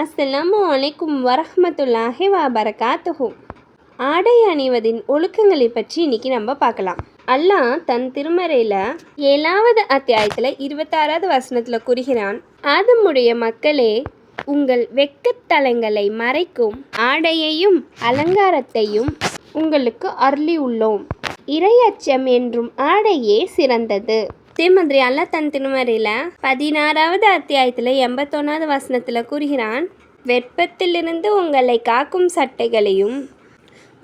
அஸ்ஸலாமு அலைக்கும் வரஹ்மத்துல்லாஹி வபரகாத்துஹு. ஆடை அணிவதின் ஒழுக்கங்களை பற்றி இன்னைக்கு நம்ம பார்க்கலாம். அல்லாஹ் தன் திருமறையில் ஏழாவது அத்தியாயத்தில் இருபத்தாறாவது வசனத்தில் கூறுகிறான் ஆதமுடைய மக்களே உங்கள் வெட்கத்தலங்களை மறைக்கும் ஆடையையும் அலங்காரத்தையும் உங்களுக்கு அருளி உள்ளோம் இரையச்சம் என்றும் ஆடையே சிறந்தது. அதே மாதிரி அல்லாஹ் தன் திருமறையில் பதினாறாவது அத்தியாயத்தில் எண்பத்தொன்னாவது வசனத்தில் கூறுகிறான் வெப்பத்திலிருந்து உங்களை காக்கும் சட்டைகளையும்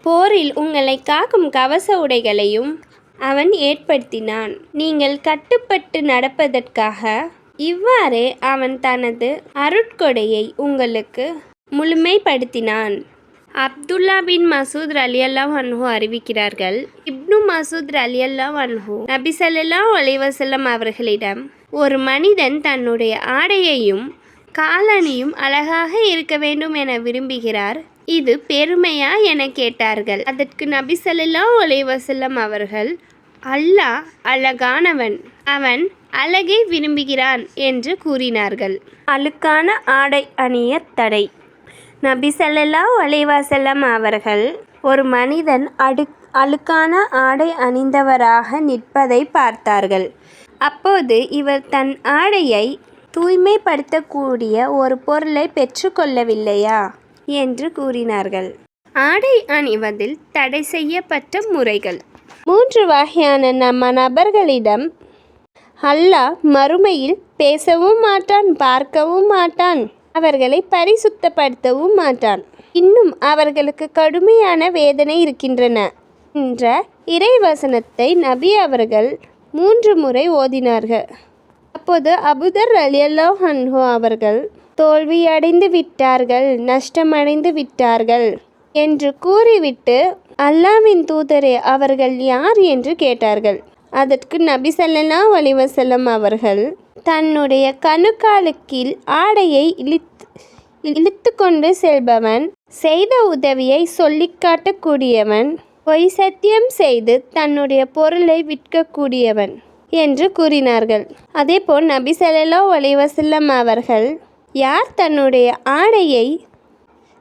போரில் உங்களை காக்கும் கவச உடைகளையும் அவன் ஏற்படுத்தினான். நீங்கள் கட்டுப்பட்டு நடப்பதற்காக இவ்வாறே அவன் தனது அருட்கொடையை உங்களுக்கு முழுமைப்படுத்தினான். அப்துல்லா பின் மசூத் அலி அல்லாஹ் அன்ஹு அறிவிக்கிறார்கள். இப்னு மசூத் அலி அல்லாஹ் அன்ஹு நபிசல்லா ஸல்லல்லாஹு அவர்களிடம் ஒரு மனிதன் தன்னுடைய ஆடையையும் காலணியும் அழகாக இருக்க வேண்டும் என விரும்புகிறார். இது பெருமையா? என கேட்டார்கள். அதற்கு நபிசல்லா ஒலைவசல்லம் அவர்கள் அல்லாஹ் அழகானவன். அவன் அழகை விரும்புகிறான் என்று கூறினார்கள். அழுக்கான ஆடை அணிய தடை. நபி சல்லல்லா அலைஹி அவர்கள் ஒரு மனிதன் அடு அழுக்கான ஆடை அணிந்தவராக நிற்பதை பார்த்தார்கள். அப்போது இவர் தன் ஆடையை தூய்மைப்படுத்தக்கூடிய ஒரு பொருளை பெற்றுக்கொள்ளவில்லையா என்று கூறினார்கள். ஆடை அணிவதில் தடை செய்யப்பட்ட முறைகள். மூன்று வகையான நம்ம நபர்களிடம் அல்லாஹ் மறுமையில் பேசவும் மாட்டான் பார்க்கவும் மாட்டான். அவர்களை பரிசுத்தப்படுத்தவும் மாட்டான். இன்னும் அவர்களுக்கு கடுமையான வேதனை இருக்கின்றன. என்ற இறைவசனத்தை நபி அவர்கள் மூன்று முறை ஓதினார்கள். அப்போது அபுதர் அலியல்லோ ஹன்ஹோ அவர்கள் தோல்வியடைந்து விட்டார்கள் நஷ்டமடைந்து விட்டார்கள் என்று கூறிவிட்டு அல்லாவின் தூதரே அவர்கள் யார்? என்று கேட்டார்கள். அதற்கு நபி சல்லா அலைஹி அவர்கள் தன்னுடைய கணுக்காலுக்கீழ் ஆடையை இழுத்து இழுத்து கொண்டு செல்பவன் செய்த உதவியை சொல்லிக்காட்டக்கூடியவன் பொய் சத்தியம் செய்து தன்னுடைய பொருளை விற்கக்கூடியவன் என்று கூறினார்கள். அதேபோல் நபி ஸல்லல்லாஹு அலைஹி அவர்கள் யார் தன்னுடைய ஆடையை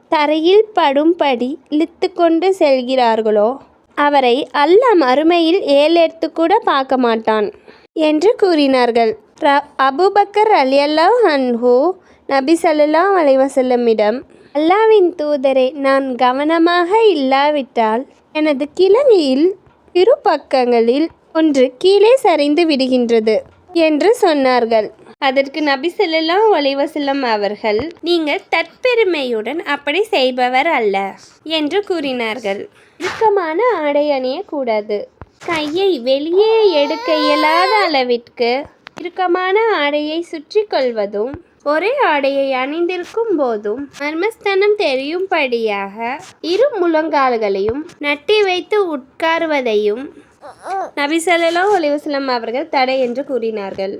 தரையில் படும்படி இழுத்து கொண்டு செல்கிறார்களோ அவரை அல்லாஹ் அருமையில் ஏழெடுத்து கூட பார்க்க மாட்டான் என்று கூறினார்கள். ர அபுபக்கர் அலி அல்லாஹ் அன்ஹு நபி சல்லா அலைவசல்லமிடம் அல்லாவின் தூதரை நான் கவனமாக இல்லாவிட்டால் எனது கிழங்கியில் இரு பக்கங்களில் ஒன்று கீழே சரிந்து விடுகின்றது. என்று சொன்னார்கள். அதற்கு நபி ஸல்லல்லாஹு ஒளிவசல்லம் அவர்கள் நீங்கள் தற்பெருமையுடன் அப்படி செய்பவர் அல்ல என்று கூறினார்கள். இறுக்கமான ஆடை அணியக்கூடாது. கையை வெளியே எடுக்க இயலாத அளவிற்கு இறுக்கமான ஆடையை சுற்றி கொள்வதும் ஒரே ஆடையை அணிந்திருக்கும் போதும் மர்மஸ்தனம் தெரியும்படியாக இரு முழங்கால்களையும் நட்டி வைத்து உட்காருவதையும் நபி ஸல்லல்லாஹு அலைஹி அவர்கள் தடை என்று கூறினார்கள்.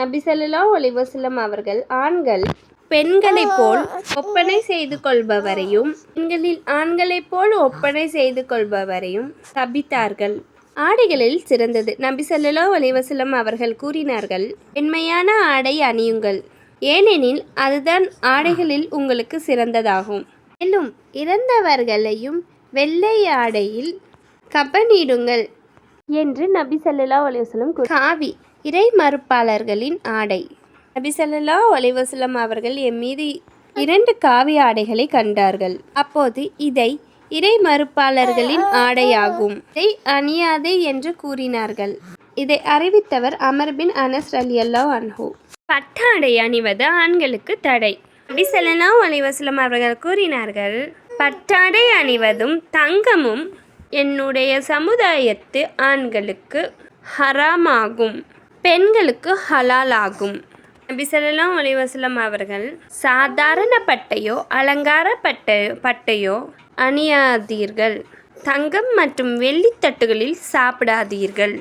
நபி ஸல்லல்லாஹு அவர்கள் ஆண்கள் பெண்களைப் போல் ஒப்பனை செய்து கொள்பவரையும் பெண்களில் ஆண்களைப் போல் ஒப்பனை செய்து கொள்பவரையும் தபித்தார்கள் ஆடைகளில் சிறந்தது. நபி ஸல்லல்லாஹு அவர்கள் கூறினார்கள் வெண்மையான ஆடை அணியுங்கள். ஏனெனில் அதுதான் ஆடைகளில் உங்களுக்கு சிறந்ததாகும். மேலும் இறந்தவர்களையும் வெள்ளை ஆடையில் கபனிடுங்கள். என்று நபி சல்லா அலைஹி காவி இறை மறுப்பாளர்களின் ஆடை. நபி சல்லா அலைஹி அவர்கள் என் மீது இரண்டு காவி ஆடைகளை கண்டார்கள். அப்போது இதை இறை மறுப்பாளர்களின் ஆடையாகும். இதை அணியாதே என்று கூறினார்கள். இதை அறிவித்தவர் அமர் பின் அனஸ் அல்லா அன்ஹூ. பட்டாடை அணிவது ஆண்களுக்கு தடை. நபி சல்லா அலைஹி அவர்கள் கூறினார்கள் பட்டாடை அணிவதும் தங்கமும் என்னுடைய சமுதாயத்து ஆண்களுக்கு ஹராமாகும் பெண்களுக்கு ஹலால் ஆகும் நபி ஸல்லல்லாஹு அவர்கள் சாதாரண பட்டையோ அலங்கார பட்டையோ பட்டையோ அணியாதீர்கள். தங்கம் மற்றும் வெள்ளித்தட்டுகளில் சாப்பிடாதீர்கள்.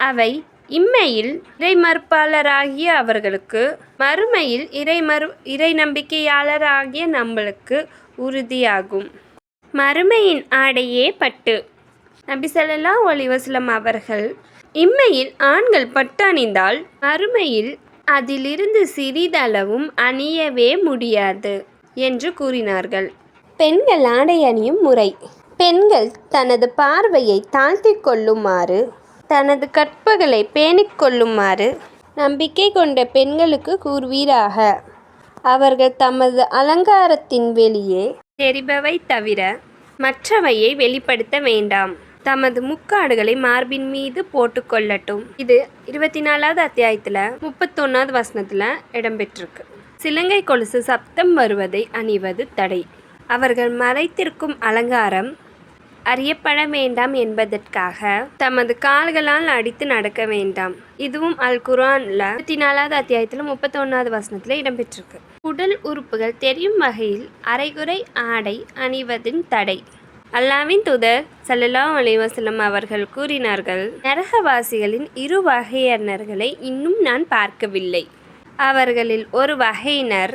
அவை இம்மையில் இறை மறுப்பாளராகிய அவர்களுக்கு மறுமையில் இறை மறு இறை நம்பிக்கையாளராகிய நம்மளுக்கு உறுதியாகும். மறுமையின் ஆடையே பட்டு. நபி ஸல்லல்லாஹு அவர்கள் இம்மையில் ஆண்கள் பட்டு அணிந்தால் மறுமையில் அதிலிருந்து சிறிதளவும் அணியவே முடியாது என்று கூறினார்கள். பெண்கள் ஆடை அணியும் முறை. பெண்கள் தனது பார்வையை தாழ்த்திக் கொள்ளுமாறு தனது கற்பகளை பேணிக் கொள்ளுமாறு நம்பிக்கை கொண்ட பெண்களுக்கு கூறுவீராக. அவர்கள் தமது அலங்காரத்தின் வெளியே தெரிபவை தவிர மற்றவையை வெளிப்படுத்த வேண்டாம். தமது முக்காடுகளை மார்பின் மீது போட்டுக்கொள்ளட்டும் இது இருபத்தி நாலாவது அத்தியாயத்தில் முப்பத்தொன்னாவது வசனத்தில் இடம்பெற்றிருக்கு. சிலங்கை கொலுசு சப்தம் வருவதை அணிவது தடை. அவர்கள் மறைத்திருக்கும் அலங்காரம் அறியப்பட வேண்டாம் என்பதற்காக தமது கால்களால் அடித்து நடக்க வேண்டாம். இதுவும் அல் குரான்ல இருபத்தி நாலாவது அத்தியாயத்தில் முப்பத்தொன்னாவது வசனத்தில் இடம்பெற்றிருக்கு. உடல் உறுப்புகள் தெரியும் வகையில் அரைகுறை ஆடை அணிவதின் தடை. அல்லாவின் தூதர் சல்லல்லா அலைவாசலம் அவர்கள் கூறினார்கள் நரகவாசிகளின் இரு வகையினர்களை இன்னும் நான் பார்க்கவில்லை. அவர்களில் ஒரு வகையினர்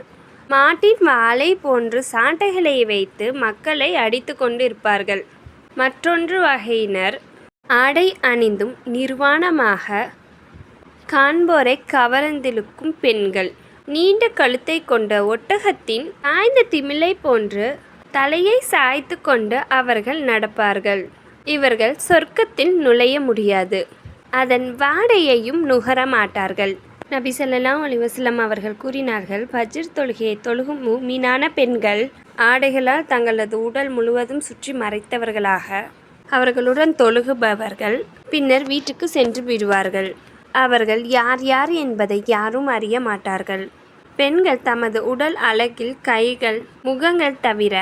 மாட்டின் வாளை போன்று சாட்டைகளை வைத்து மக்களை அடித்து கொண்டு இருப்பார்கள் மற்றொன்று வகையினர். ஆடை அணிந்தும் நிர்வாணமாக காண்போரை கவர்ந்திழுக்கும் பெண்கள். நீண்ட கழுத்தை கொண்ட ஒட்டகத்தின் சாய்ந்த திமிலை போன்று தலையை சாய்த்து கொண்டு அவர்கள் நடப்பார்கள். இவர்கள் சொர்க்கத்தில் நுழைய முடியாது. அதன் வாடையையும் நுகர மாட்டார்கள். நபி சொல்லலாம் அலைஹி அவர்கள் கூறினார்கள் ஃபஜ்ர் தொழுகையை தொழுகும் மீனான பெண்கள் ஆடைகளால் தங்களது உடல் முழுவதும் சுற்றி மறைத்தவர்களாக அவர்களுடன் தொழுகுபவர்கள் பின்னர் வீட்டுக்கு சென்று விடுவார்கள். அவர்கள் யார் யார் என்பதை யாரும் அறிய மாட்டார்கள். பெண்கள் தமது உடல் அழகில் கைகள் முகங்கள் தவிர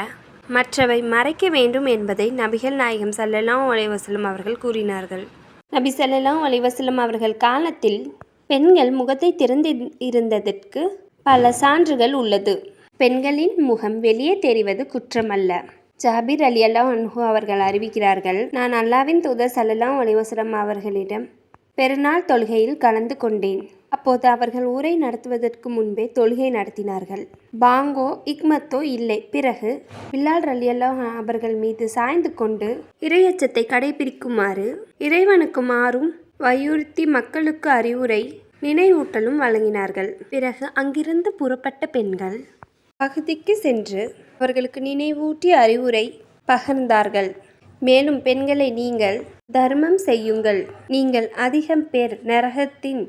மற்றவை மறைக்க வேண்டும் என்பதை நபிகள் நாயகம் ஸல்லல்லாஹு அலைஹி அவர்கள் கூறினார்கள். நபி ஸல்லல்லாஹு அலைஹி அவர்கள் காலத்தில் பெண்கள் முகத்தை திறந்து இருந்ததற்கு பல சான்றுகள் உள்ளது. பெண்களின் முகம் வெளியே தெரிவது குற்றமல்ல. ஜாபிர் அலி அல்லா அன்ஹு அவர்கள் அறிவிக்கிறார்கள் நான் அல்லாவின் தூதர் ஸல்லல்லாஹு ஒலிவசரம் அவர்களிடம் பெருநாள் தொழுகையில் கலந்து கொண்டேன். அப்போது அவர்கள் ஊரை நடத்துவதற்கு முன்பே தொழுகை நடத்தினார்கள். பாங்கோ இக்மத்தோ இல்லை. பிறகு பில்லால் ரலியல்லா அவர்கள் மீது சாய்ந்து கொண்டு இறையச்சத்தை கடைபிடிக்குமாறு இறைவனுக்கு மாறும் வலியுறுத்தி மக்களுக்கு அறிவுரை நினைவூட்டலும் வழங்கினார்கள். பிறகு அங்கிருந்து புறப்பட்ட பெண்கள் பகுதிக்கு சென்று அவர்களுக்கு நினைவூட்டி அறிவுரை பகர்ந்தார்கள். மேலும் பெண்களை நீங்கள் தர்மம் செய்யுங்கள். நீங்கள் அதிகம் பேர் நரகத்தின்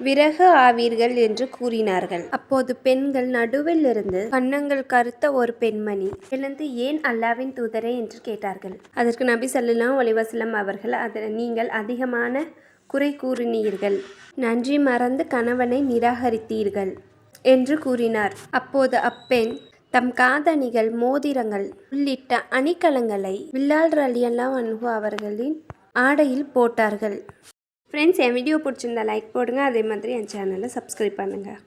விறகு ஆவீர்கள் என்று கூறினார்கள். அப்போது பெண்கள் நடுவில் இருந்து கன்னங்கள் கருத்த ஒரு பெண்மணி எழுந்து ஏன் அல்லாவின் தூதரே? என்று கேட்டார்கள். அதற்கு நபி ஸல்லல்லாஹு அலைஹி அவர்கள் அதில் நீங்கள் அதிகமான குறை கூறினீர்கள். நன்றி மறந்து கணவனை நிராகரித்தீர்கள். என்று கூறினார். அப்போது அப்பெண் தம் காதணிகள் மோதிரங்கள் உள்ளிட்ட அணிகலங்களை வில்லால் ரலியல்லா அன்ஹு அவர்களின் ஆடையில் போட்டார்கள். ஃப்ரெண்ட்ஸ் என் வீடியோ பிடிச்சிருந்தா லைக் போடுங்க. அதே மாதிரி என் சேனலை சப்ஸ்கிரைப் பண்ணுங்கள்